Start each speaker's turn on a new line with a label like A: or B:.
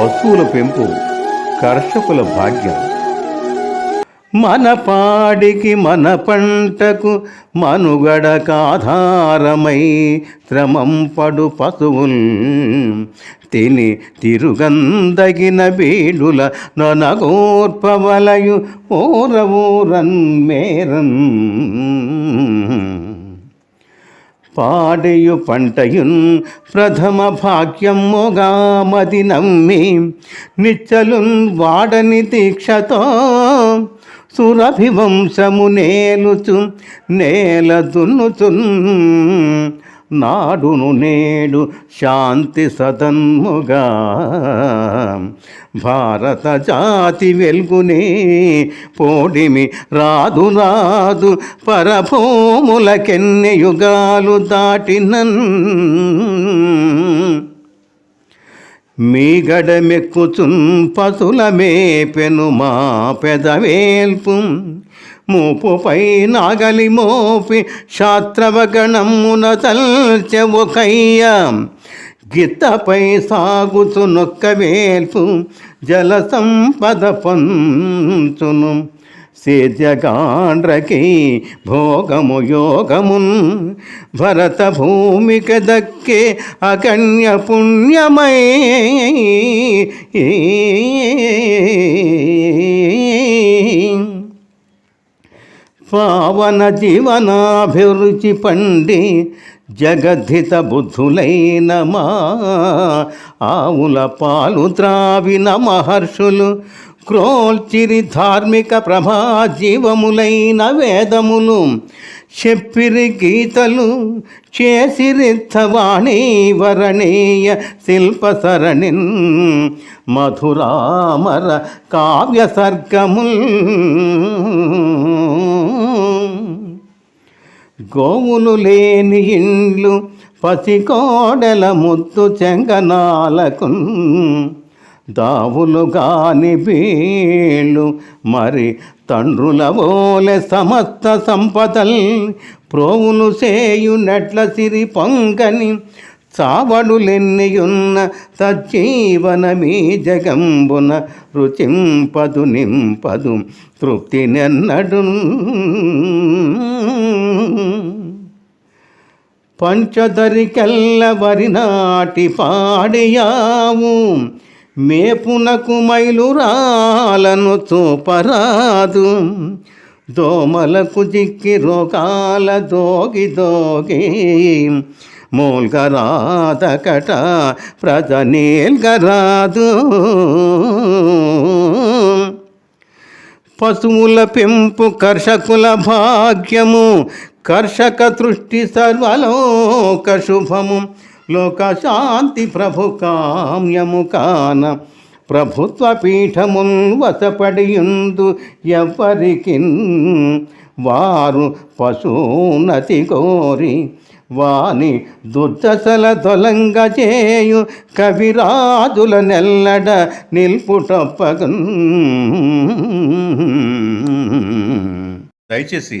A: పశువుల పెంపు కర్షకుల భాగ్యం. మన పాడికి మన పంటకు మనుగడకాధారమై శ్రమం పడు పశువుల్. తిని తిరుగందగిన బీడుల ననగోర్పవలయు ఓరవోరన్ మేరన్. పాడయు పంటయున్ ప్రథమ భాగ్యముగామది నమ్మి నిచ్చలున్ వాడని దీక్షతో సురభివంశము నేలుచు నేల దున్నుచున్ నాడును నేడు శాంతి సదన్ముగా భారత జాతి వెల్గునే పోడిమి రాదు రాదు పరభూములకెన్ని యుగాలు దాటినన్. మీగడమెక్కుచున్ పసుల మేపెను మా పెదవేల్పు. మూపుపై నాగలి మోపి శాస్త్రవగణమున తల్చెవుకయ్య గిత్తపై సాగుతు నొక్క వేల్పు జల సంపద పంచును. సేద్యగాండ్రకి భోగము యోగమున్ భరత భూమిక దక్కే అకన్య పుణ్యమై పావన జీవనాభిరుచి పండి జగద్ధిత బుద్ధులైన మా ఆవుల పాలు త్రావిన మహర్షులు క్రోల్చిరి ధార్మిక ప్రభా జీవములైన వేదములు చెప్పిరి గీతలు చేసిరిత్తవాణి వరణీయ శిల్పసరణి మధురామర కావ్య సర్గముల్ గోవులు లేని ఇండ్లు పసికోడెల ముద్దు చెంగనాలకు దావులు గాని బీళ్ళు మరి తండ్రుల ఓలె సమస్త సంపదల్. ప్రోవులు సేయునట్ల సిరి పొంగని చావడులెన్నియున్న తజ్జీవనమీ జగంబున రుచింపదు నింపదు తృప్తి నెన్నడు పంచదరికెల్ల వరి నాటి పాడియావు. మేపునకు మైలురాలను చూపరాదు. దోమలకు జిక్కి రోగాల దోగి దోగి. మూల్గరాదకట ప్రజనేల్గరాదు పశువుల పెంపు కర్షకుల భాగ్యము కర్షక దృష్టి సర్వలోక శుభము. లోక శాంతి ప్రభు కామ్యము కాన ప్రభుత్వ పీఠమున్ వసపడియుందు ఎవరికి వారు పశునతి కోరి వాని దుర్దశల తొలంగ చేయు కవిరాజుల నెల్లడ నిల్పుటప్పగన్. దయచేసి